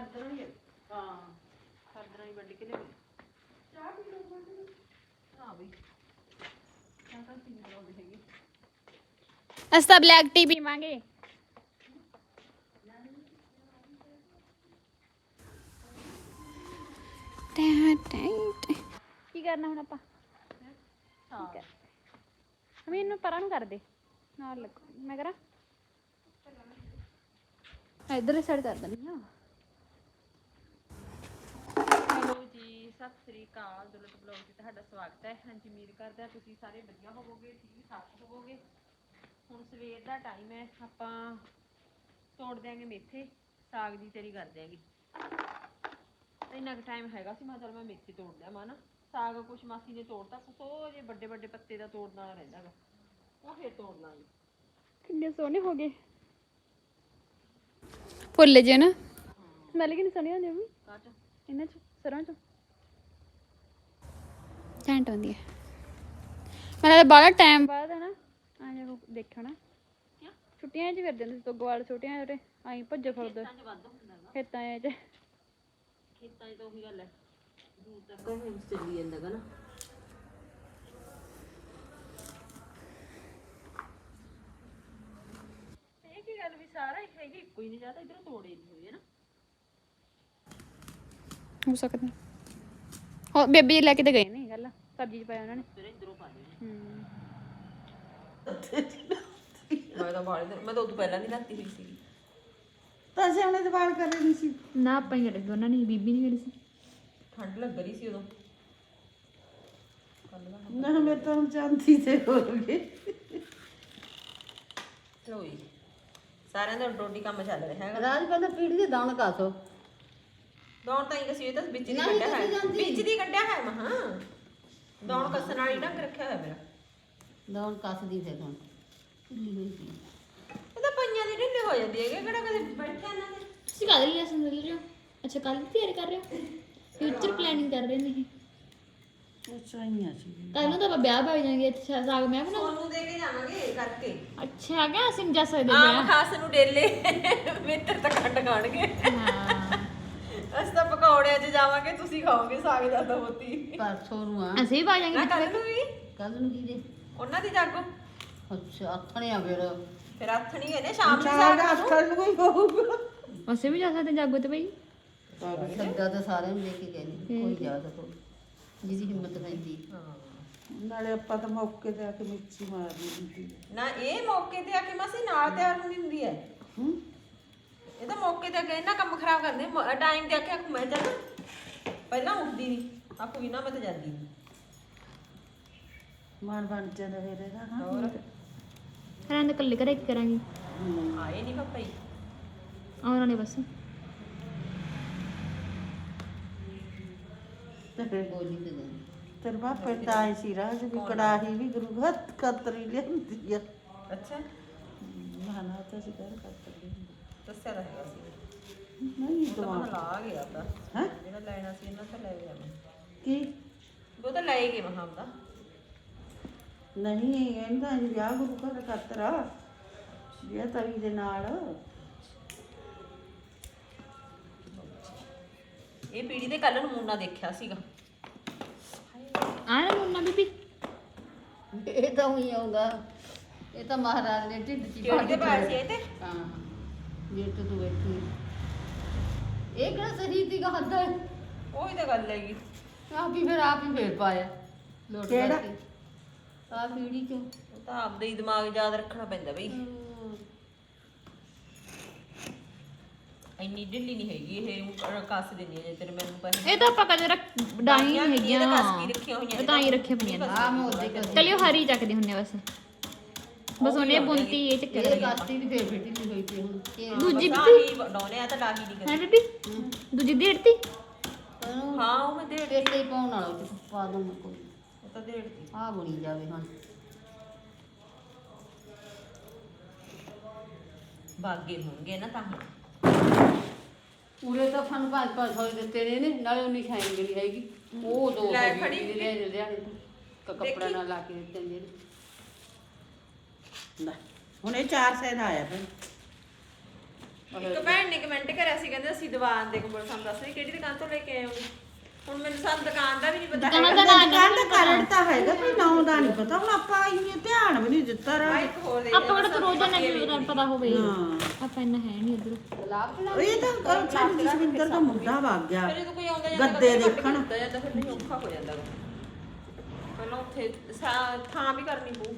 ਕਰਦਣਾ ਹੀ ਹਾਂ ਕਰਦਣਾ ਹੀ ਵੱਢ ਕੇ ਲਿਆ ਚਾਹ ਪੀ ਲਓ ਬਣ ਹਾਂ ਬਈ। ਚਾਹ ਤਾਂ ਪੀਣ ਲਾਉਂਦੇ ਹੈਗੇ। ਅਸੀਂ ਤਾਂ ਬਲੈਕ ਟੀ ਪੀਵਾਂਗੇ। ਕੀ ਕਰਨਾ ਹੁਣ ਆਪਾਂ? ਹਾਂ। ਮੈਨੂੰ ਪਰਾਂ ਨੂੰ ਕਰ ਦੇ। ਨਾਲ ਲੱਗ। ਮੈਂ ਕਰਾਂ? ਇਧਰ ਸਾਈਡ ਕਰ ਦਿੰਦੀ ਹਾਂ। ਹੈਲੋ ਜੀ ਸਤਿ ਸ੍ਰੀ ਅਕਾਲ ਦੁਲਤ ਬਲੌਗ 'ਚ ਤੁਹਾਡਾ ਸਵਾਗਤ ਹੈ। ਹਾਂਜੀ ਉਮੀਦ ਕਰਦੇ ਤੁਸੀਂ ਸਾਰੇ ਵਧੀਆ ਹੋਵੋਗੇ ਠੀਕ ਠਾਕ ਹੋਵੋਗੇ। ਹੁਣ ਸਵੇਰ ਦਾ ਟਾਈਮ ਹੈ ਆਪਾਂ ਤੋੜ ਦਿਆਂਗੇ ਮੇਥੇ ਸਾਗ ਦੀ ਤਿਆਰੀ ਕਰ ਦਿਆਂਗੇ। ਇੰਨਾ ਕੁ ਟਾਈਮ ਹੈਗਾ ਸੀ ਮੈਂ ਚਲ ਮੈਂ ਮੇਥੇ ਤੋੜ ਲਿਆ ਮਾਂ ਨਾ ਸਾਗ ਕੁਛ ਮਾਸੀ ਨੇ ਤੋੜਤਾ ਕੁਛ ਉਹ ਜੇ ਵੱਡੇ ਵੱਡੇ ਪੱਤੇ ਦਾ ਤੋੜਨ ਵਾਲਾ ਰਹਿੰਦਾ ਗਾ ਉਹ ਫੇਰ ਤੋੜ ਲਾਂਗੇ। ਕਿੰਨੇ ਸੋਹਣੇ ਹੋ ਗਏ। ਫੁੱਲ ਜੇ ਨਾ। ਸਮੈਲ ਕਿੰਨੀ ਸੋਹਣੀ ਹੁੰਦੀ ਮੰਮੀ। ਕਾਟ ਇਹਨਾਂ ਚ ਸਰੋਂ ਚ। ਘੈਂਟ ਹੁੰਦੀ ਹੈ। ਮੈਂ ਤਾਂ ਬੜਾ ਟਾਈਮ ਬਾਅਦ ਹੈ ਨਾ ਆ ਜਾ ਦੇਖਣਾ ਕਿਆ? ਛੁੱਟੀਆਂ 'ਚ ਫਿਰਦੇ ਹੁੰਦੇ ਸੀ ਤੋਂ ਗਵਾਲ ਛੋਟੀਆਂ ਜਿਹੜੇ ਆਈ ਭੱਜ ਫਿਰਦੇ। ਖੇਤਾਂ 'ਚ। ਖੇਤਾਂ 'ਚ ਤਾਂ ਉਹੀ ਗੱਲ ਹੈ। ਦੂਰ ਤੱਕ ਹੁਣ ਚੱਲੀ ਜਾਂਦਾ ਨਾ। ਗੱਲ ਵੀ ਸਾਰਾ ਹੀ ਹੈਗੀ ਇੱਕੋ ਹੀ ਨਹੀਂ ਜਾਂਦਾ ਇਧਰੋਂ ਤੋੜੇ ਨਹੀਂ ਹੋਏ ਨਾ ਹੋ ਸਕਦਾ। ਹੋ ਬੇਬੀ ਲੈ ਕੇ ਤੇ ਗਏ ਨੇ। ਸਬਜ਼ੀ ਚ ਪਾਇਆ ਉਹਨਾਂ ਨੇ। ਫਿਰ ਇਧਰੋਂ ਪਾ ਦੇ ਹੂੰ। ਮੈਂ ਤਾਂ ਬਾਲੇ ਮੈਂ ਤਾਂ ਉਦੋਂ ਪਹਿਲਾਂ ਨਹੀਂ ਲਾਤੀ ਹੋਈ ਸੀ ਤਾਂ ਸਿਆਣੇ ਦੇ ਵਾਲ ਕਰੇ ਨਹੀਂ ਸੀ। ਨਾ ਆਪਾਂ ਹੀ ਉਹਨਾਂ ਨੇ ਬੀਬੀ ਨਹੀਂ ਸੀ। ਠੰਡ ਲੱਗ ਰਹੀ ਸੀ ਉਦੋਂ। ਕੱਲ ਦਾ ਨਾ ਮੇਰੇ ਤਾਂ ਹੁਣ ਚਾਂਦੀ ਤੇ ਹੋ ਗਏ ਚਲੋ ਜੀ ਸਾਰਿਆਂ ਦਾ ਰੋਟੀ ਕੰਮ ਚੱਲ ਰਿਹਾ ਹੈਗਾ। ਰਾਜ ਕਹਿੰਦਾ ਪੀੜੀ ਦੇ ਦਾਣ ਕਾਸੋ। ਦੌਣ ਤਾਂ ਹੀ ਅਸੀਂ ਇਹ ਤਾਂ ਵਿੱਚ ਦੀ ਕੱਢਿਆ ਹੈ। ਵਿੱਚ ਦੀ ਕੱਢਿਆ ਹੈ ਮਹਾ। ਦੌਣ ਕੱਸਣ ਵਾਲੀ ਢੰਗ ਰੱਖਿਆ ਹੋਇਆ ਮੇਰਾ। ਦਾਣ ਕੱਸਦੀ ਫਿਰ ਹੁਣ। ਢਿੱਲੀ ਹੋਈ ਸੀ ਇਹ ਤਾਂ ਪਈਆਂ ਦੀ ਢਿੱਲੇ ਹੋ ਜਾਂਦੀ ਹੈ ਕਿਹੜਾ ਕਦੇ ਬੈਠਿਆ ਇਹਨਾਂ ਦੇ ਤੁਸੀਂ ਕੱਲ ਹੀ ਲੈਸਨ ਦੇ ਰਹੇ ਹੋ? ਅੱਛਾ ਕੱਲ ਦੀ ਤਿਆਰੀ ਕਰ ਰਹੇ ਹੋ? ਫਿਊਚਰ ਪਲੈਨਿੰਗ ਕਰ ਰਹੇ ਨੇ ਅੱਛਾ ਹੀ ਆ ਸੀ। ਕੱਲ ਨੂੰ ਤਾਂ ਆਪਾਂ ਵਿਆਹ ਪਾ ਜਾਾਂਗੇ ਇੱਥੇ ਸਾਗ ਮੈਂ ਬਣਾ ਸੋਨੂੰ ਦੇ ਕੇ ਜਾਵਾਂਗੇ ਕਰਕੇ। ਅੱਛਾ ਕਿ ਅਸੀਂ ਜਾ ਸਕਦੇ ਆਮ ਵਿਆਹ ਖਾਸ ਨੂੰ ਡੇਲੇ ਮਿੱਤਰ ਤਾਂ ਕੱਟ ਖਾਣਗੇ। ਹਾਂ। ਅਸੀਂ ਤਾਂ ਪਕੌੜਿਆਂ 'ਚ ਜਾਵਾਂਗੇ ਤੁਸੀਂ ਖਾਓਗੇ ਸਾਗ ਦਾ ਤਾਂ ਹੋਤੀ ਪਰਸੋਂ ਨੂੰ ਆ। ਅਸੀਂ ਵੀ ਪਾ ਜਾਾਂਗੇ ਨਾ ਕੱਲ ਨੂੰ ਵੀ। ਕੱਲ ਨੂੰ ਕੀ ਦੇ? ਉਹਨਾਂ ਦੀ ਜਾਗੋ। ਅੱਛਾ ਆਥਣੇ ਆ ਫਿਰ। ਫਿਰ ਆਥਣੀ ਹੈ ਨੇ ਸ਼ਾਮ ਨੂੰ ਸਾਗ ਆਥਣ ਨੂੰ ਹੀ ਹੋਊਗਾ ਅਸੀਂ ਵੀ ਜਾ ਸਕਦੇ ਜਾਗੋ ਤੇ ਬਈ। ਸੱਦਾ ਤਾਂ ਸਾਰਿਆਂ ਨੂੰ ਲੈ ਕੇ ਗਏ ਨੇ ਕੋਈ ਜਾ ਸਕੋ ਜਿਹਦੀ ਹਿੰਮਤ ਪੈਂਦੀ ਨਾਲੇ ਆਪਾਂ ਤਾਂ ਮੌਕੇ ਤੇ ਆ ਕੇ ਮਿੱਚੀ ਮਾਰਨੀ ਹੁੰਦੀ ਹੈ ਨਾ ਇਹ ਮੌਕੇ ਤੇ ਆ ਕੇ ਮਾਸੀ ਨਾਲ ਤਿਆਰ ਹੁੰਦੀ ਹੁੰਦੀ ਹੈ ਹੂੰ। ਇਹ ਤਾਂ ਮੌਕੇ ਤੇ ਕੇ ਇਹਨਾਂ ਕੰਮ ਖਰਾਬ ਕਰਦੇ ਟਾਈਮ ਤੇ ਆ ਕੇ ਆਖੂ ਮੈਂ ਚੱਲ ਪਹਿਲਾਂ ਉੱਠਦੀ ਨਹੀਂ ਆਖੂ ਵੀ ਨਾ ਮੈਂ ਤਾਂ ਜਾਂਦੀ ਨਹੀਂ ਮਨ ਬਣ ਜਾਂਦਾ ਫਿਰ ਇਹਦਾ ਹਾਂ ਹੋਰ? ਰਾਂ ਦੇ ਕੱਲੇ ਘਰੇ ਕੀ ਕਰਾਂਗੇ। ਆਏ ਨਹੀਂ ਪਾਪਾ ਜੀ? ਆਉਣਾ ਨੇ ਬਸ। ਤੇ ਫਿਰ ਬੋਲੀ ਤੇ ਜਾਂਦੀ ਤੇਰੇ ਬਾਪੇ ਤਾਂ ਆਈ ਸੀ ਰਾਜ ਵੀ ਕੜਾਹੀ ਵੀ ਗੁਰੂ ਹੱਥ ਕਤਰੀ ਲਿਆਂਦੀ ਆ। ਅੱਛਾ। ਮਹਾਨਾ ਤਾਂ ਸੀ ਕਰ ਕਤਰੀ। ਦੱਸਿਆ ਤਾਂ ਹੈਗਾ ਸੀ। ਨਹੀਂ ਉਹ ਤਾਂ ਦਵਾ ਮੈਂ ਲਾ ਗਿਆ ਤਾਂ। ਹੈ? ਜਿਹੜਾ ਲੈਣਾ ਸੀ ਇਹਨਾਂ ਤੋਂ ਲੈ ਗਿਆ ਮੈਂ। ਕੀ? ਉਹ ਤਾਂ ਲੈ ਗਏ ਮਹਾਂ ਦਾ ਨਹੀਂ ਇਹਦਾ ਜੀ ਵਿਆਹ ਗੁਰੂ ਘਰ ਕਤਰਾ ਇਹ ਤਵੀ ਦੇ ਨਾਲ। ਇਹ ਪੀੜੀ ਦੇ ਕੱਲ ਨਮੂਨਾ ਦੇਖਿਆ ਸੀਗਾ। ਆ ਨਾ ਮੁੰਨਾ ਬੀਬੀ? ਇਹ ਤਾਂ ਉਹੀ ਆਉਂਦਾ। ਇਹ ਤਾਂ ਮਹਾਰਾਜ ਨੇ ਢਿੱਡ ਚ ਹੀ ਕਿਹੜੀ ਦੇ ਪਾ ਪਾਇਆ ਸੀ ਇਹ ਤੇ? ਹਾਂ। ਜੇ ਤੂੰ ਤੂੰ ਬੈਠੀ ਇਹ ਕਿਹੜਾ ਸਹੀ ਦੀ ਗੱਲ ਹੈ ਉਹੀ ਤਾਂ ਗੱਲ ਹੈਗੀ। ਆਪ ਹੀ ਫਿਰ ਆਪ ਹੀ ਫੇਰ ਪਾਇਆ। ਲੋਟ ਕਿਹੜਾ? ਆ ਪੀੜੀ ਚੋਂ। ਉਹ ਤਾਂ ਆਪਦਾ ਹੀ ਦਿਮਾਗ ਯਾਦ ਰੱਖਣਾ ਪੈਂਦਾ ਬਈ। ਇੰਨੀ ਢਿੱਲੀ ਨਹੀਂ ਹੈਗੀ ਇਹ ਕੱਸ ਦਿੰਦੀ ਹੈ ਜੇ ਤੇਰੇ ਮੈਨੂੰ ਪਹਿਲਾਂ ਇਹ ਤਾਂ ਆਪਾਂ ਕਦੇ ਰੱਖ ਡਾਈ ਨਹੀਂ ਹੈਗੀਆਂ। ਇਹਦੇ ਕੱਸ ਕੀ ਰੱਖੀਆਂ ਹੋਈਆਂ ਇਹ ਤਾਂ ਹੀ ਰੱਖੀਆਂ ਪਈਆਂ ਨੇ। ਆ ਮੈਂ ਉਹਦੇ ਚਲਿਓ ਹਰੀ ਚੱਕਦੇ ਹੁੰਨੇ ਬਸ। ਬਸ ਉਹਨੇ ਬੁੰਤੀ ਇਹ ਚੱਕਰ ਇਹ ਕਾਸਤੀ ਵੀ ਫੇਰ ਫਿੱਟੀ ਨਹੀਂ ਹੋਈ ਪਈ ਹੁਣ। ਦੂਜੀ ਬੀਬੀ ਡੋਨੇ ਆ ਤਾਂ ਲਾਗੀ ਨਹੀਂ ਹੈ ਬੀਬੀ ਦੂਜੀ ਦੇੜਤੀ? ਉਹਨੂੰ ਹਾਂ। ਉਹ ਮੈਂ ਦੇੜ ਪੇਟੇ ਹੀ ਪਾਉਣ ਵਾਲਾ ਉਹ ਪਾ ਦੂੰ ਮੈਂ ਕੋਈ ਉਹ ਤਾਂ ਦੇੜਦੀ ਆ ਬਣੀ ਜਾਵੇ ਹੁਣ ਬਾਗੇ ਹੋਣਗੇ ਨਾ ਤਾਂ। ਉਰੇ ਤਾਂ ਫਨ ਪੰਜ ਪੰਜ ਸੌ ਦਿੱਤੇ ਨੇ ਨੇ ਨਾਲੇ ਉਨੀ ਸ਼ਾਈਨ ਮਿਲੀ ਹੈਗੀ। ਉਹ ਦੋ ਲੈ ਖੜੀ। ਦੀ ਲੈ ਲੈ ਲਿਆ ਕੱਪੜਾ। ਨਾਲ ਲਾ ਕੇ ਦਿੱਤੇ ਨੇ ਲੈ ਹੁਣ ਇਹ 4 ਸੈਨ ਆਇਆ ਫਿਰ ਇੱਕ ਭੈਣ ਨੇ ਕਮੈਂਟ ਕਰਿਆ ਸੀ ਕਹਿੰਦੇ ਅਸੀਂ ਦੀਵਾਨ ਦੇ ਕੰਬਲ ਸਾਨੂੰ ਦੱਸ ਰਹੀ ਕਿਹੜੀ ਦੁਕਾਨ ਤੋਂ ਲੈ ਕੇ ਆਏ ਹੋ? ਹੁਣ ਮੈਨੂੰ ਸਾਨੂੰ ਦੁਕਾਨ ਦਾ ਵੀ ਨਹੀਂ ਪਤਾ। ਦੁਕਾਨ ਦਾ ਦੁਕਾਨ ਦਾ ਕਾਰਨ ਤਾਂ ਹੈਗਾ ਪਰ ਨਾਮ ਦਾ ਨਹੀਂ ਪਤਾ। ਹੁਣ ਆਪਾਂ ਇੰਨੇ ਧਿਆਨ ਵੀ ਨਹੀਂ ਦਿੱਤਾ ਰਾ ਇੱਕ ਹੋਰ ਦੇ ਆਪਾਂ ਕਿਹੜਾ ਰੋਜ਼ ਨਹੀਂ ਪਤਾ ਹੋਵੇ। ਹਾਂ। ਆਪਾਂ ਇੰਨਾ ਹੈ ਨਹੀਂ ਉਧਰ ਇਹ ਤਾਂ ਕੱਲ ਸਾਡੇ ਜਸਵਿੰਦਰ ਦਾ ਮੁੰਡਾ ਵਗ ਗਿਆ। ਫਿਰ ਜਦੋਂ ਕੋਈ ਆਉਂਦਾ ਜਾਂਦਾ ਗੱਦੇ ਦੇਖਣ। ਦਿੱਤਾ ਜਾਂਦਾ ਫਿਰ ਨਹੀਂ ਔਖਾ ਹੋ ਜਾਂਦਾ। ਪਹਿਲਾਂ ਉੱਥੇ ਥਾਂ ਵੀ ਕਰਨੀ ਪਊ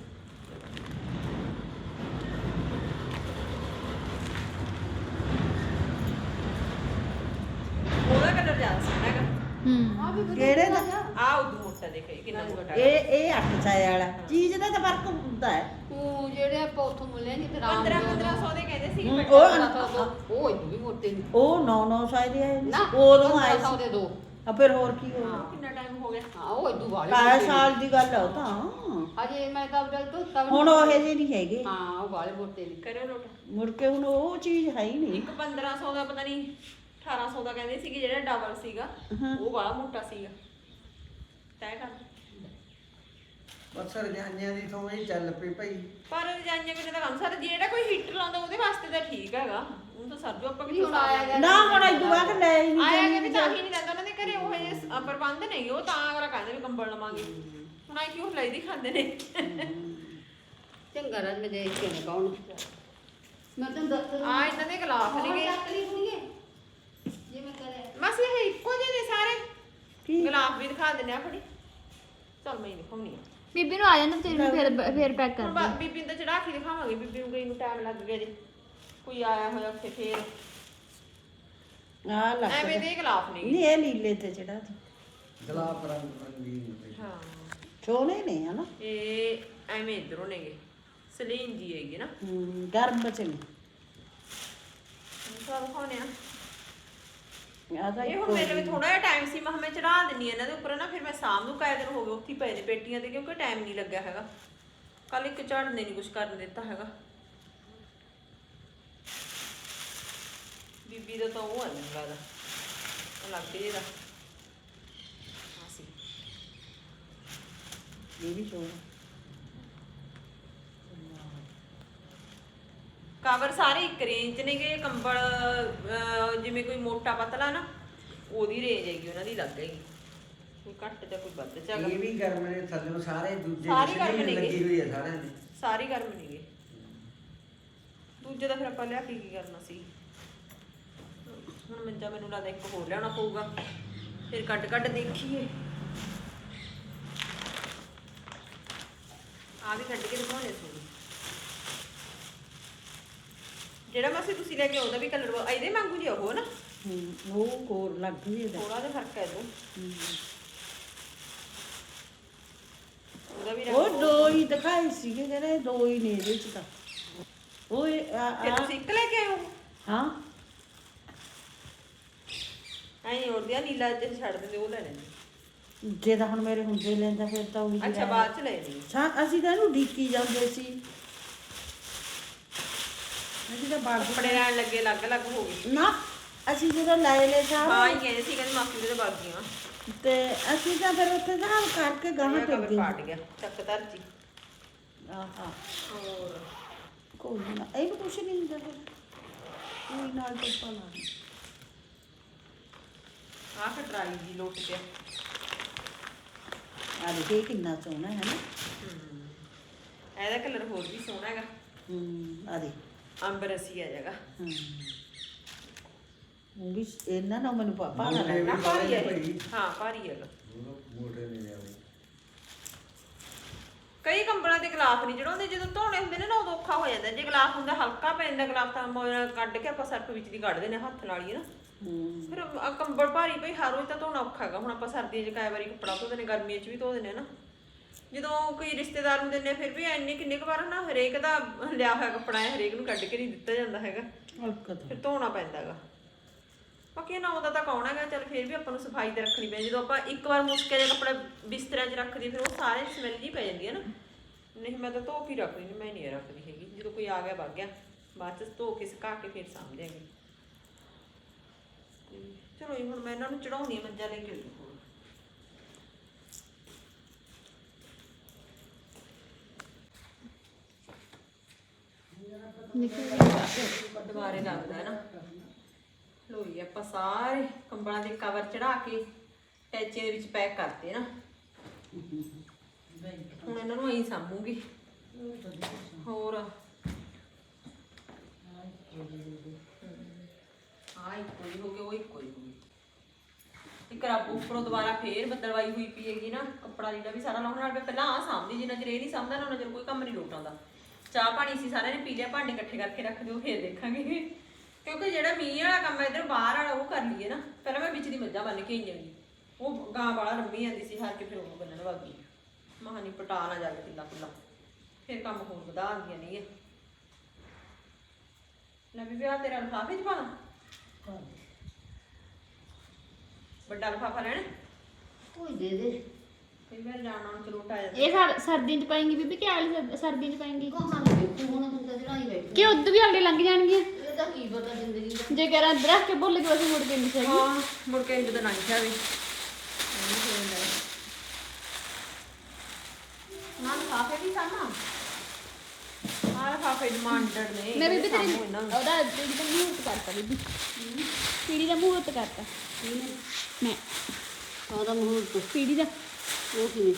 ਉਹਦਾ ਕਲਰ ਜ਼ਿਆਦਾ ਸੋਹਣਾ ਹੈਗਾ ਹੂੰ। ਕਿਹੜੇ ਦਾ? ਆ ਉਦੋਂ ਮੋਟਾ ਦੇਖੇ ਕਿੰਨਾ ਮੋਟਾ ਇਹ ਇਹ ਅੱਠ ਛਾਏ ਵਾਲਾ। ਚੀਜ਼ ਦਾ ਤਾਂ ਫ਼ਰਕ ਹੁੰਦਾ ਹੈ। ਉਹ ਜਿਹੜੇ ਆਪਾਂ ਉੱਥੋਂ ਮਿਲੇ ਨਹੀਂ ਤੇ ਰਾਮ 15 1500 ਦੇ ਕਹਿੰਦੇ ਸੀ ਹਮ, but ਉਹ ਉਹ ਇਹ ਵੀ ਮੋਟੇ ਨੇ ਉਹ 9 9 ਸਾਲ ਦੇ ਆਏ ਨਾ। ਸੀ। ਉਦੋਂ ਆਏ 1500 ਸੀ। ਦੇ ਦੋ। ਆ ਫਿਰ ਹੋਰ ਕੀ ਹਾਂ, ਕਿੰਨਾ ਟਾਈਮ ਹੋ ਗਿਆ? ਹਾਂ ਉਹ ਇਦੂ ਵਾਲੇ ਕਾਇਆ ਮੋਟੇ ਨੇ। ਸਾਲ ਦੀ ਗੱਲ ਆ ਉਹ ਤਾਂ। ਅਜੇ ਮੈਂ ਤਾਂ ਬਦਲ ਤੋਂ ਤਬ ਹੁਣ ਉਹ ਜਿਹੇ ਨਹੀਂ ਹੈਗੇ। ਹਾਂ ਉਹ ਵਾਲੇ ਮੋਟੇ ਨੇ ਕਰਿਓ ਨੋਟ ਮੁੜ ਕੇ ਹੁਣ ਉਹ ਚੀਜ਼ ਹੈ ਹੀ ਨਹੀਂ। ਇੱਕ 1500 ਦਾ ਪਤਾ ਨਹੀਂ 1800 ਦਾ ਕਹਿੰਦੇ ਸੀਗੇ ਜਿਹੜਾ ਡਬਲ ਸੀਗਾ ਉਹ ਬੜਾ ਮੋਟਾ ਸੀਗਾ। ਤੈਅ ਕਰ। ਬਸ ਰਜਾਈਆਂ ਦੀ ਥੋੜੀ ਹੀ ਚੱਲ ਪਈ ਭਾਈ। ਪਰ ਰਜਾਈਆਂ ਕਿਤੇ ਦਾ ਕੰਮ ਸਰ ਜਿਹੜਾ ਕੋਈ ਹੀਟਰ ਲਾਉਂਦਾ ਉਹਦੇ ਵਾਸਤੇ ਤਾਂ ਠੀਕ ਹੈਗਾ। ਉਹ ਤਾਂ ਸਰ ਜੋ ਆਪਾਂ ਨਹੀਂ ਹੁਣ ਆਇਆ ਗਿਆ ਨਾ ਹੁਣ ਇਦੋਂ ਬਾਅਦ ਲੈ ਹੀ ਨਹੀਂ ਆਇਆ ਕਿ ਤਾਂ ਹੀ ਨਹੀਂ ਲੈਂਦਾ ਉਹਨਾਂ ਦੇ ਘਰੇ ਉਹ ਸ- ਪ੍ਰਬੰਧ ਨਹੀਂ ਉਹ ਤਾਂ ਅਗਲਾ ਕਹਿੰਦੇ ਵੀ ਕੰਬਲ ਲਵਾਂਗੇ। ਹੁਣ ਆਈ ਕਿਉਂ ਲਈ ਦੀ ਖਾਂਦੇ ਨੇ? ਚੰਗਾ ਰਜ ਮੈਂ ਦੇਖ ਕੇ ਨਾ ਕੌਣ? ਮੈਂ ਤਾਂ ਦੱਸ ਆ ਇਹਨਾਂ ਦੇ ਗਲਾਫ ਨੇਗੇ ਚੱਕਲੀ ਹੋਣਗੇ ਜੇ ਮੈਂ ਕਰੇ ਬਸ ਇਹ ਇੱਕੋ ਜਿਹੇ ਨੇ ਸਾਰੇ। ਕੀ? ਗਲਾਫ ਵੀ ਦਿਖਾ ਦਿੰਦੇ ਆ ਫੜੀ ਚਲ ਮੈਂ ਹੀ ਦਿਖਾਉਣੀ ਆ। ਬੀਬੀ ਨੂੰ ਆ ਜਾਂਦਾ ਤੇਰੇ ਫਿਰ ਫਿਰ ਪੈਕ ਕਰ ਹੁਣ ਬੀਬੀ ਨੂੰ ਤਾਂ ਚੜਾ ਕੇ ਦਿਖਾਵਾਂਗੇ ਬੀਬੀ ਨੂੰ ਗਈ ਨੂੰ ਟਾਈਮ ਲੱਗ ਗਿਆ ਜੀ। ਕੋਈ ਆਇਆ ਹੋਇਆ ਉੱਥੇ ਫੇਰ। ਆ ਲੱਗ ਐਵੇਂ ਦੇ ਗਲਾਫ ਨੇ ਨਹੀਂ ਇਹ ਲੀਲੇ ਤੇ ਚੜਾ ਦੀ ਗਲਾਬ ਰੰਗ ਰੰਗੀਨ ਹਾਂ। ਸੋਹਣੇ ਨੇ ਹਨਾ? ਇਹ ਐਵੇਂ ਇਧਰੋਂ ਨੇਗੇ। ਸਲੀਨ ਜੀ ਹੈਗੀ ਨਾ। ਗਰਮ ਚ ਨੇ ਤੁਹਾਨੂੰ ਦਿਖਾਉਣੇ ਆ। ਆ ਤਾਂ ਇਹ ਹੁਣ ਮੇਰੇ ਲਈ ਥੋੜਾ ਜਿਹਾ ਟਾਈਮ ਸੀ ਮੈਂ ਕਿਹਾ ਮੈਂ ਚੜਾ ਦਿੰਨੀ ਆ ਇਹਨਾਂ ਦੇ ਉੱਪਰ ਨਾ ਫਿਰ ਮੈਂ ਸ਼ਾਮ ਨੂੰ ਕਾਇ ਦਿਨ ਹੋ ਗਏ ਉੱਥੇ ਹੀ ਪਏ ਨੇ ਪੇਟੀਆਂ ਤੇ ਕਿਉਂਕਿ ਟਾਈਮ ਨਹੀਂ ਲੱਗਿਆ ਹੈਗਾ। ਕੱਲ ਇੱਕ ਝਾੜਨੇ ਨਹੀਂ ਕੁਝ ਕਰਨ ਦਿੱਤਾ ਹੈਗਾ। ਬੀਬੀ ਦਾ ਤਾਂ ਉਹ ਆ ਮੈਨੂੰ ਲੱਗਦਾ। ਉਹ ਲੱਗ ਜੇ ਦਾ ਆ ਸੀ। ਇਹ ਵੀ ਸੋਹਣਾ ਕਵਰ ਸਾਰੇ ਇੱਕ ਰੇਂਜ ਨੇਗੇ ਕੰਬਲ ਅਹ, ਜਿਵੇਂ ਕੋਈ ਮੋਟਾ ਪਤਲਾ ਨਾ ਉਹਦੀ ਰੇਂਜ ਹੈਗੀ ਉਹਨਾਂ ਦੀ ਲੱਗ ਹੈਗੀ। ਕੋਈ ਘੱਟ ਜਾਂ ਕੋਈ ਵੱਧ ਚਾਗਾ ਇਹ ਵੀ ਗਰਮ ਨੇ ਥੱਲੇ ਸਾਰੇ ਦੂਜੇ ਸਾਰੀ ਜਿਹੜੇ ਗਰਮ ਨੇ ਲੱਗੀ। ਹੋਈ ਹੈ ਸਾਰਿਆਂ ਦੀ। ਸਾਰੀ ਗਰਮ ਨੇਗੇ। ਦੂਜੇ ਦਾ ਫਿਰ ਆਪਾਂ ਲਿਆ ਕੇ ਕੀ ਕਰਨਾ ਸੀ? ਹੁਣ ਮੰਜਾ ਮੈਨੂੰ ਲੱਗਦਾ ਇੱਕ ਹੋਰ ਲਿਆਉਣਾ ਪਊਗਾ। ਫਿਰ ਕੱਟ ਕੱਟ ਦੇਖੀਏ। ਆ ਵੀ ਕੱਢ ਕੇ ਦਿਖਾਉਣੇ ਸੀ ਜਿਹੜਾ ਮਾਸੀ ਤੁਸੀਂ ਲੈ ਕੇ ਆਉਂਦਾ ਵੀ ਕਲਰ ਇਹਦੇ ਵਾਂਗੂ ਜਿਹਾ ਉਹ ਨਾ। ਉਹ ਕੋਰ ਲੱਗ ਗਈ ਇਹਦਾ। ਥੋੜਾ ਜਿਹਾ ਫ਼ਰਕ ਹੈ ਇਹਦੋਂ ਉਹਦਾ ਵੀ ਰੰਗ ਉਹ ਦੋ ਹੀ ਦਿਖਾਏ ਸੀਗੇ ਜਿਹੜੇ ਦੋ ਹੀ ਨੇ ਇਹਦੇ ਚ ਤਾਂ। ਉਹ ਇਹ ਆ- ਫਿਰ ਆ- ਤੁਸੀਂ ਇੱਕ ਲੈ ਕੇ ਆਏ ਹੋ। ਐਂ ਉੜਦਿਆ ਨੀਲਾ ਜਿਹਾ ਛੱਡ ਦਿੰਦੇ ਉਹ ਲੈ ਲੈਣੇ ਜੇ ਤਾਂ ਹੁਣ ਮੇਰੇ ਹੁੰਦੇ ਲੈਂਦਾ ਫਿਰ ਤਾਂ ਉਹੀ ਅੱਛਾ ਬਾਅਦ ਚ ਲੈ ਲਈ ਸਾ ਅਸੀਂ ਤਾਂ ਇਹਨੂੰ ਡੀਕੀ ਜਾਂਦੇ ਸੀ। ਅਸੀਂ ਤਾਂ ਬਾੜ ਕੱਪੜੇ ਲੈਣ ਲੱਗੇ ਅਲੱਗ ਅਲੱਗ ਹੋ ਗਏ। ਨਾ ਅਸੀਂ ਜਦੋਂ ਲੈ ਲੈ ਹਾਂ ਸਾਰਾ ਹੀ ਕਹਿੰਦੇ ਸੀ ਕਹਿੰਦੇ ਮਾਸੀ ਦੇ ਬਾਗ ਗਈਆਂ। ਤੇ ਅਸੀਂ ਤਾਂ ਫਿਰ ਉੱਥੇ ਦਾ ਕਰਕੇ ਗਾਹਾਂ ਇਹ ਕਵਰ ਟਿਕ ਪਾਟ ਗਏ ਗਿਆ ਚੱਕ ਧਰਤੀ ਆਹਾ। ਹੋਰ। ਕੋਈ ਨਾ ਇਹਨੂੰ ਕੁਛ ਨਹੀਂ ਹੁੰਦਾ ਫਿਰ। ਕੋਈ ਨਾਲ ਟੋਪਾ ਲਾ। ਦੇ। ਆਹ ਕਟਰਾਈ ਜੀ ਲੋਟ ਪਿਆ ਆ ਦੇਖੇ ਕਿੰਨਾ ਸੋਹਣਾ ਹੈ ਨਾ। ਇਹਦਾ ਕਲਰ ਹੋਰ ਵੀ ਸੋਹਣਾ ਹੈਗਾ। ਹੂੰ ਆ ਦੇ ਅੰਬਰਸੀ ਆ ਜਾਏਗਾ ਹੂੰ। ਉਹ ਵੀ ਇਹਨਾਂ ਨਾਲ ਮੈਨੂੰ ਪਾਪਾ ਨਾ ਵੀ ਨਾ ਭਾਰੀ ਨੇ ਹੈ ਹਾਂ ਭਾਰੀ ਉਹ ਮੋਟੇ ਨਹੀਂ ਜਾਵੇ ਕਈ ਕੰਬਲਾਂ ਦੇ ਗਲਾਫ ਨਹੀਂ ਚੜਾਉਂਦੇ ਜਦੋਂ ਧੋਣੇ ਹੁੰਦੇ ਨੇ ਨਾ ਉਦੋਂ ਔਖਾ ਹੋ ਜਾਂਦਾ। ਜੇ ਗਲਾਫ ਹੁੰਦਾ ਹਲਕਾ ਪੈਂਦਾ ਗਲਾਫ ਤਾਂ ਮੋਇਨਾ ਕੱਢ ਕੇ ਆਪਾਂ ਸਰਫ ਵਿੱਚ ਦੀ ਕੱਢਦੇ ਨੇ ਹੱਥ ਨਾਲ ਹੀ ਨਾ। ਹੂੰ। ਫਿਰ ਕੰਬਲ ਭਾਰੀ ਭਈ ਹਰ ਰੋਜ਼ ਤਾਂ ਧੋਣਾ ਔਖਾ ਹੈਗਾ। ਹੁਣ ਆਪਾਂ ਸਰਦੀਆਂ 'ਚ ਕਈ ਵਾਰੀ ਕੱਪੜਾ ਧੋਦੇ ਨੇ ਗਰਮੀਆਂ 'ਚ ਵੀ ਧੋ ਦਿੰਦੇ ਆ ਨਾ। ਜਦੋਂ ਕੋਈ ਰਿਸ਼ਤੇਦਾਰ ਨੂੰ ਆ, ਫਿਰ ਵੀ ਇੰਨੇ ਕਿੰਨੇ ਕੁ ਵਾਰ ਨਾ ਹਰੇਕ ਦਾ ਲਿਆ ਹੋਇਆ ਕੱਪੜਾ ਹੈ ਹਰੇਕ ਨੂੰ ਕੱਢ ਕੇ ਨਹੀਂ ਦਿੱਤਾ ਜਾਂਦਾ ਹੈਗਾ। ਫਿਰ ਧੋਣਾ ਪੈਂਦਾ ਹੈਗਾ। ਬਾਕੀ ਨਾ ਉਹਦਾ ਤਾਂ ਕੌਣ ਹੈਗਾ ਚਲ ਫਿਰ ਵੀ ਆਪਾਂ ਨੂੰ ਸਫ਼ਾਈ ਤੇ ਰੱਖਣੀ ਪੈਂਦੀ ਜਦੋਂ ਆਪਾਂ ਇੱਕ ਵਾਰ ਮੁਸਕੇ ਦੇ ਕੱਪੜੇ ਬਿਸਤਰਿਆਂ 'ਚ ਰੱਖ ਦਈਏ ਫਿਰ ਉਹ ਸਾਰੇ ਸਮੈਲ ਜੀ ਪੈ ਜਾਂਦੀ ਹੈ ਨਾ। ਨਹੀਂ ਮੈਂ ਤਾਂ ਧੋ ਕੇ ਹੀ ਰੱਖਦੀ ਨਹੀਂ ਮੈਂ ਨਹੀਂ ਰੱਖਦੀ ਹੈਗੀ। ਜਦੋਂ ਕੋਈ ਆ ਗਿਆ ਵਗ ਗਿਆ ਬਾਅਦ 'ਚ ਧੋ ਕੇ ਸੁਕਾ ਕੇ ਫਿਰ ਸਾਂਭ ਦਿਆਂਗੇ ਤੇ ਚਲੋ ਜੀ ਹੁਣ ਮੈਂ ਇਹਨਾਂ ਨੂੰ ਚੜਾਉਣੀ ਮੰਜਾ ਲੈ ਕੇ ਆਈ ਹਾਂ ਦੁਬਾਰੇ ਲੱਗਦਾ ਹੈ ਨਾ। ਲੋਈ ਆਪਾਂ ਸਾਰੇ ਕੰਬਲਾਂ ਦੇ ਕਵਰ ਚੜਾ ਕੇ ਟੈਚੇ ਦੇ ਵਿੱਚ ਪੈਕ ਕਰਤੇ ਨਾ। ਹੁਣ ਇਹਨਾਂ ਨੂੰ ਐਂ ਸਾਂਭੂਗੀ। ਹੋਰ। ਹਾਂ। ਇੱਕੋ ਹੋ ਗਏ ਉਹ ਇੱਕੋ ਹੀ ਹੋ ਗਏ ਇੱਕ ਰੱਬ ਉੱਪਰੋਂ ਦੁਬਾਰਾ ਫੇਰ ਬੱਦਲਵਾਈ ਹੋਈ ਪੀਏਗੀ ਨਾ, ਕੱਪੜਾ ਲੀੜਾ ਵੀ ਸਾਰਾ ਲਾਉਣ ਨਾਲ ਪਹਿਲਾਂ ਆ ਸਾਂਭਦੀ, ਜਿੰਨਾ ਚਿਰ ਇਹ ਨਹੀਂ ਸਾਂਭਦਾ, ਨਾ ਉਹਨਾਂ ਚਿਰ ਕੋਈ ਕੰਮ ਨਹੀਂ ਲੋਟ ਆਉਂਦਾ ਚਾਹ ਪਾਣੀ ਸੀ ਸਾਰਿਆਂ ਨੇ ਪੀ ਲਿਆ ਭਾਂਡੇ ਇਕੱਠੇ ਕਰਕੇ ਰੱਖ ਦਿਓ ਫੇਰ ਦੇਖਾਂਗੇ। ਕਿਉਂਕਿ ਜਿਹੜਾ ਮੀਂਹ ਵਾਲਾ ਕੰਮ ਹੈ ਇਧਰ ਬਾਹਰ ਵਾਲਾ ਉਹ ਕਰ ਲਈਏ ਨਾ ਪਹਿਲਾਂ ਮੈਂ ਵਿੱਚ ਦੀ ਮੱਝਾਂ ਬੰਨ ਕੇ ਆਈ ਜਾਂਦੀ ਉਹ ਗਾਂ ਵਾਲਾ ਰੰਮੀ ਜਾਂਦੀ ਸੀ ਹਾਰ ਕੇ ਫਿਰ ਉਹ ਬੰਨਣ ਵਾਗੀ ਮਹਾਨੀ ਪਟਾ ਨਾ ਜਾਵੇ ਕਿੱਲਾ ਕੁੱਲਾ ਫਿਰ ਕੰਮ ਹੋਰ ਵਧਾ ਆਉਂਦੀਆਂ ਨਹੀਂ ਲੈ ਵੀ ਵਿਆਹ ਤੇਰਾ ਲਿਫਾਫੇ ਚ ਪਾਣਾ ਵੱਡਾ ਲਿਫਾਫਾ ਲੈਣਾ? ਕੋਈ ਦੇ ਦੇ। ਕਈ ਵਾਰ ਜਾਣਾ ਹੁਣ ਚਲੋਟ ਆ ਜਾਂਦਾ। ਇਹ ਸਰ ਸਰਦੀਆਂ ਚ ਪਾਏਂਗੀ ਬੀਬੀ ਕਿ ਆਲੀ ਸਰਦੀਆਂ ਚ ਪਾਏਂਗੀ? ਕਹਾਂ ਨਾ ਵੇਖੂ ਹੁਣ ਤੂੰ ਤਾਂ ਚੜਾਈ ਬੈਠੀ। ਕਿ ਉਦੋਂ ਵੀ ਅਗਲੇ ਲੰਘ ਜਾਣਗੀਆਂ ਇਹ ਤਾਂ ਕੀ ਪਤਾ ਜ਼ਿੰਦਗੀ ਦਾ। ਜੇ ਕਰਾਂ ਰੱਖ ਕੇ ਭੁੱਲ ਗਏ ਅਸੀਂ ਮੁੜ ਕੇ ਨਹੀਂ ਸਹੀ ਹਾਂ ਮੁੜ ਕੇ ਇੰਜ ਤਾਂ ਨਾ ਜਾਵੇ। ਨਾ ਲਿਫਾਫੇ ਵੀ ਸਾਨਾ ਹਾਂ ਲਿਫਾਫੇ ਡਿਮਾਂਡਡ ਨੇ ਮੈਂ ਬੀਬੀ ਤੇਰੀ ਸਾਂਭੋ ਇਹਨਾਂ ਨੂੰ। ਉਹਦਾ ਪੀੜੀ ਦਾ ਮੂਹਰਤ ਕਰਤਾ ਬੀਬੀ। ਪੀੜੀ ਦਾ ਮੂਹਰਤ ਕਰਤਾ। ਮੈਂ। ਸਾਰਾ ਮਹੂਰਤ ਪੀੜੀ ਦਾ ਉਹ। ਕਿਵੇਂ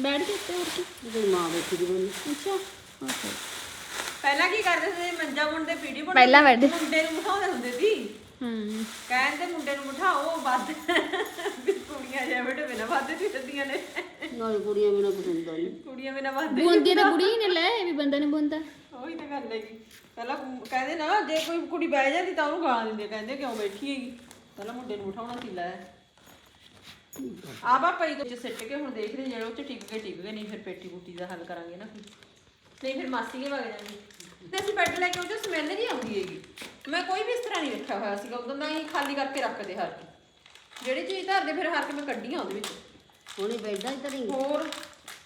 ਬੈਠ ਕੇ ਉੱਤੇ ਹੋਰ ਕੀ। ਤੇ ਮਾਂ ਬੈਠੀ ਦੀ ਬੋਲੀ ਅੱਛਾ। ਓਕੇ ਪਹਿਲਾਂ ਕੀ ਕਰਦੇ ਸੀ? ਮੰਜਾ ਮੁੰਡੇ ਪੀੜੀ ਬਣ ਪਹਿਲਾਂ ਬੈਠੇ। ਮੁੰਡੇ ਨੂੰ ਬਿਠਾਉਂਦੇ ਹੁੰਦੇ ਸੀ? ਹੂੰ। ਕਹਿੰਦੇ ਮੁੰਡੇ ਨੂੰ ਬਿਠਾਓ ਵੱਧ। ਵੀ ਕੁੜੀਆਂ ਜਿਹਾ ਬੇਟੇ ਬਿਨਾ ਵੱਧ ਦੀ ਫਿਰਦੀਆਂ ਨੇ। ਨਾਲ ਕੁੜੀਆਂ ਬਿਨਾ ਪਸੰਦ ਨਹੀਂ ਕੁੜੀਆਂ ਬਿਨਾ ਵੱਧ ਬੁੰਦੀ ਤਾਂ ਬੁੜੀ ਨੇ ਲੈ ਵੀ ਬੰਦਾ ਨੇ ਬੁੰਦਾ। ਉਹੀ ਤਾਂ ਗੱਲ ਹੈਗੀ। ਪਹਿਲਾਂ ਕੁ- ਕਹਿੰਦੇ ਨਾ ਜੇ ਕੋਈ ਕੁੜੀ ਬਹਿ ਜਾਂਦੀ ਤਾਂ ਉਹਨੂੰ ਗਾਲਾਂ ਦਿੰਦੇ ਕਹਿੰਦੇ ਕਿਉਂ ਬੈਠੀ ਹੈਗੀ? ਪਹਿਲਾਂ ਮੁੰਡੇ ਨੂੰ ਬਿਠਾਉਣਾ ਸੀ ਲੈ। ਆ ਬਾ ਪਈ ਤੋਂ ਸਿੱਟ ਕੇ ਹੁਣ ਦੇਖ ਰਹੇ ਜਿਹੜੇ ਉਹ ਚ ਟਿਕ ਗਏ ਟਿਕ ਗਏ ਨਹੀਂ ਫਿਰ ਪੇਟੀ ਬੂਟੀ ਦਾ ਹੱਲ ਕਰਾਂਗੇ ਨਾ ਨਹੀਂ ਫਿਰ ਮਾਸੀ ਕੇ ਵਗ ਜਾਂਦੀ ਤੇ ਅਸੀਂ ਬੈੱਡ ਲੈ ਕੇ ਉਹ ਚ ਸਮੈਲ ਜੀ ਆਉਂਦੀ ਹੈਗੀ। ਮੈਂ ਕੋਈ ਵੀ ਇਸ ਤਰ੍ਹਾਂ ਨਹੀਂ ਰੱਖਿਆ ਹੋਇਆ ਸੀਗਾ ਉਦੋਂ ਦਾ ਹੀ ਖਾਲੀ ਕਰਕੇ ਰੱਖਦੇ ਹਰ ਕੇ ਜਿਹੜੀ ਚੀਜ਼ ਧਰਦੇ ਫਿਰ ਹਰ ਕੇ ਮੈਂ ਕੱਢੀਆਂ ਉਹਦੇ ਵਿੱਚ। ਹੁਣੇ ਬੈਠਾ ਹੀ ਤਰੀ ਹੋਰ?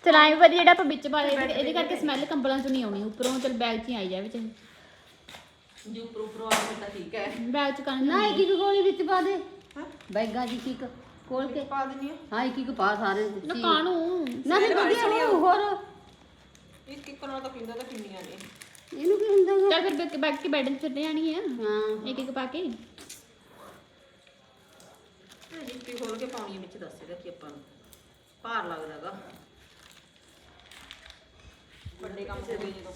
ਚਲਾਈ ਵਾਰੀ ਜਿਹੜਾ ਆਪਾਂ ਵਿੱਚ ਪਾ ਲਏ ਇਹਦੇ ਕਰਕੇ ਸਮੈਲ ਕੰਬਲਾਂ ਚੋਂ ਨਹੀਂ ਆਉਣੀ ਉੱਪਰੋਂ ਚਲ ਬੈਗ 'ਚ ਹੀ ਆਈ ਜਾਵੇ ਚਾਹੇ ਜੋ ਉੱਪਰ ਉੱਪਰ ਆ ਤਾਂ ਠੀਕ ਹੈ। ਬੈਗ 'ਚ ਕੰਨ ਨਾ ਇੱਕ ਇੱਕ ਗੋਲੀ ਵਿੱਚ ਪਾ ਦੇ। ਹਾਂ? ਬੈਗਾਂ ਦੀ ਇੱਕ ਖੋਲ ਕੇ। ਪਾ ਦਿੰਨੀ ਆ ਹਾਂ ਇੱਕ ਇੱਕ ਪਾ ਸਾਰੇ ਨਾ ਕਾਣੂ। ਨਾ ਫਿਰ ਵਧੀਆ ਉਹ ਹੋਰ। ਇੱਕ ਇੱਕ ਨਾਲ ਤਾਂ ਪੀਂਦਾ ਤਾਂ ਪੀਂਦੀਆਂ ਨੇ। ਇਹਨੂੰ ਕੀ ਹੁੰਦਾ ਗਾ? ਚੱਲ ਫਿਰ ਬੈਗ ਕੇ ਬੈਡ 'ਚ ਫਿਰਨੇ ਜਾਣੀ ਆ। ਹਾਂ। ਇੱਕ ਇੱਕ ਪਾ ਕੇ। ਜਿੱਤੀ ਖੋਲ ਕੇ ਪਾਉਣੀ ਵਿੱਚ ਦੱਸ ਇਹਦਾ ਕੀ ਆਪਾਂ ਨੂੰ। ਭਾਰ ਲੱਗਦਾਗਾ ਵੱਡੇ ਕੰਮ ਹੋ ਗਏ ਜਦੋਂ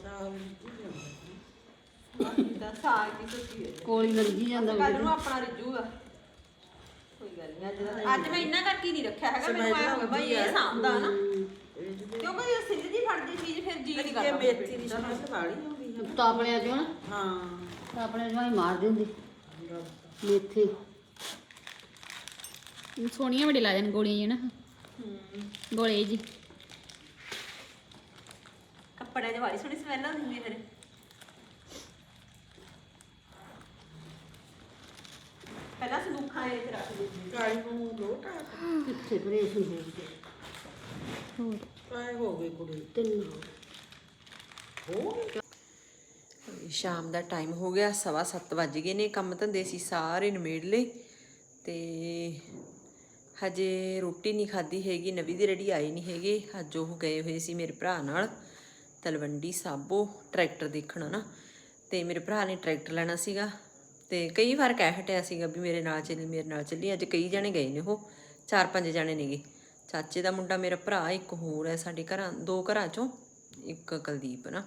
ਤਾਂ ਸਾਗ ਦੀ ਸੱਚੀ ਹੈ ਕੋਲੀ ਲੰਗੀ ਜਾਂਦਾ ਕੱਲ ਨੂੰ ਆਪਣਾ ਰਿਜੂਗਾ। ਕੋਈ ਗੱਲ ਨਹੀਂ ਅੱਜ ਦਾ ਅੱਜ ਮੈਂ ਇੰਨਾ ਕਰਕੇ ਹੀ ਨਹੀਂ ਰੱਖਿਆ ਹੈਗਾ ਮੈਨੂੰ ਆਇਆ ਹੋਇਆ ਭਾਈ ਇਹ ਸਾਂਭਦਾ ਨਾ। ਕਿਉਂਕਿ ਇਹ ਸਿੱਧੀ ਜੀ ਫੜਦੀ ਚੀਜ਼ ਫਿਰ ਜੀ ਨਹੀਂ ਕਰਦਾ। ਮੇਥੀ ਦੀ ਚੋਂ ਨਾ। ਹਾਂ। ਤਾਪੜਿਆਂ ਚੋਂ ਹੀ ਮਾਰ ਦਿੰਦੀ। ਮੇਥੇ। ਸੋਹਣੀਆਂ ਬੜੇ ਲਾ ਦੇਣ ਗੋਲੀਆਂ ਜੀ ਨਾ। ਗੋਲੇ ਜੀ ਕੱਪੜਿਆਂ 'ਚ ਵਾਲੀ ਸੋਹਣੀ ਸਮੈਲ ਆਉਂਦੀ ਹੈ ਫਿਰ। ਪਹਿਲਾਂ ਸੰਦੂਖਾਂ ਇਹ ਰੱਖ ਦਿੰਦੇ ਕਾਲੀ ਨੂੰ ਲੋਟ ਆ ਕਿੱਥੇ ਪ੍ਰੇਸ਼ਨ ਹੋ ਗਏ ਹੋਰ? ਕਾਏ ਹੋ ਗਈ ਕੁੜੀ। ਤਿੰਨ ਸ਼ਾਮ ਦਾ ਟਾਈਮ ਹੋ ਗਿਆ ਸਵਾ ਸੱਤ ਵੱਜ ਗਏ ਨੇ ਕੰਮ ਧੰਦੇ ਸੀ ਸਾਰੇ ਨਿਮੇੜ ਲਏ। ਤੇ ਹਜੇ ਰੋਟੀ ਨਹੀਂ ਖਾਧੀ ਹੈਗੀ ਨਵੀ ਦੀ ਰੈਡੀ ਆਏ ਨਹੀਂ ਹੈਗੇ। ਅੱਜ ਉਹ ਗਏ ਹੋਏ ਸੀ ਮੇਰੇ ਭਰਾ ਨਾਲ ਤਲਵੰਡੀ ਸਾਬੋ ਟਰੈਕਟਰ ਦੇਖਣ ਨਾ ਤੇ ਮੇਰੇ ਭਰਾ ਨੇ ਟਰੈਕਟਰ ਲੈਣਾ ਸੀਗਾ। ਤੇ ਕਈ ਵਾਰ ਕਹਿ ਹਟਿਆ ਸੀਗਾ ਵੀ ਮੇਰੇ ਨਾਲ ਚੱਲੀ, ਮੇਰੇ ਨਾਲ ਚੱਲੀ। ਅੱਜ ਕਈ ਜਣੇ ਗਏ ਨੇ ਉਹ, ਚਾਰ ਪੰਜ ਜਣੇ ਨੇਗੇ। ਚਾਚੇ ਦਾ ਮੁੰਡਾ ਮੇਰਾ ਭਰਾ, ਇੱਕ ਹੋਰ ਹੈ ਸਾਡੇ ਘਰਾਂ, ਦੋ ਘਰਾਂ ਚੋਂ, ਇੱਕ ਕੁਲਦੀਪ ਨਾ।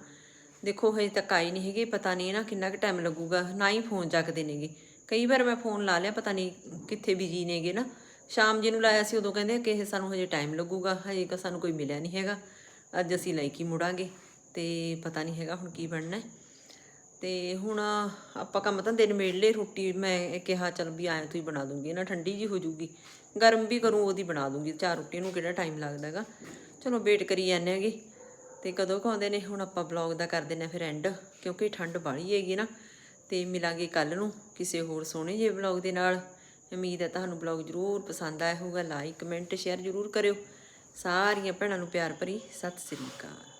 ਦੇਖੋ, ਹਜੇ ਤੱਕ ਆਈ ਨਹੀਂ ਹੈਗੀ, ਪਤਾ ਨਹੀਂ ਨਾ ਕਿੰਨਾ ਕੁ ਟਾਈਮ ਲੱਗੂਗਾ, ਨਾ ਹੀ ਫੋਨ ਚੱਕਦੇ ਨੇਗੇ। ਕਈ ਵਾਰ ਮੈਂ ਫੋਨ ਲਾ ਲਿਆ, ਪਤਾ ਨਹੀਂ ਕਿੱਥੇ ਬਿਜ਼ੀ ਨੇਗੇ ਨਾ। ਸ਼ਾਮ ਜੀ ਨੂੰ ਲਾਇਆ ਸੀ, ਉਦੋਂ ਕਹਿੰਦੇ ਕਿ ਇਹ ਸਾਨੂੰ ਹਜੇ ਟਾਈਮ ਲੱਗੂਗਾ, ਹਜੇ ਤਾਂ ਸਾਨੂੰ ਕੋਈ ਮਿਲਿਆ ਨਹੀਂ ਹੈਗਾ। ਅੱਜ ਅਸੀਂ ਲੈ ਕੇ ਮੁੜਾਂਗੇ ਤੇ ਪਤਾ ਨਹੀਂ ਹੈਗਾ ਹੁਣ ਕੀ ਬਣਨਾ ਹੈ। ਤੇ ਹੁਣ ਆਪਾਂ ਕੰਮ ਧੰਦੇ ਨਿਬੇੜ ਲਏ ਰੋਟੀ ਮੈਂ ਕਿਹਾ, ਚਲ ਵੀ ਆਇਆ ਤੂੰ ਹੀ ਬਣਾ ਦੂੰਗੀ ਨਾ ਠੰਡੀ ਜੀ ਹੋ ਜੂਗੀ ਗਰਮ ਵੀ ਕਰੂੰ ਉਹਦੀ ਬਣਾ ਦੂੰਗੀ ਚਾਰ ਰੋਟੀ ਨੂੰ ਕਿਹੜਾ ਟਾਈਮ ਲੱਗਦਾ ਹੈਗਾ। ਚਲੋ ਵੇਟ ਕਰੀ ਜਾਂਦੇ ਹੈਗੇ। ਤੇ ਕਦੋਂ ਕੁ ਨੇ, ਹੁਣ ਆਪਾਂ ਬਲੌਗ ਦਾ ਕਰ ਦਿੰਦੇ ਹਾਂ ਫਿਰ ਐਂਡ ਕਿਉਂਕਿ ਠੰਡ ਬਾਹਲੀ ਹੈਗੀ ਨਾ। ਤੇ ਮਿਲਾਂਗੇ ਕੱਲ ਨੂੰ ਕਿਸੇ ਹੋਰ ਸੋਹਣੇ ਜਿਹੇ ਬਲੌਗ ਦੇ ਨਾਲ। ਉਮੀਦ ਹੈ ਤੁਹਾਨੂੰ ਬਲੌਗ ਜ਼ਰੂਰ ਪਸੰਦ ਆਇਆ ਹੋਊਗਾ। ਲਾਈਕ ਕਮੈਂਟ ਸ਼ੇਅਰ ਜ਼ਰੂਰ ਕਰਿਓ। ਸਾਰੀਆਂ ਭੈਣਾਂ ਨੂੰ ਪਿਆਰ ਭਰੀ ਸਤਿ ਸ੍ਰੀ ਅਕਾਲ।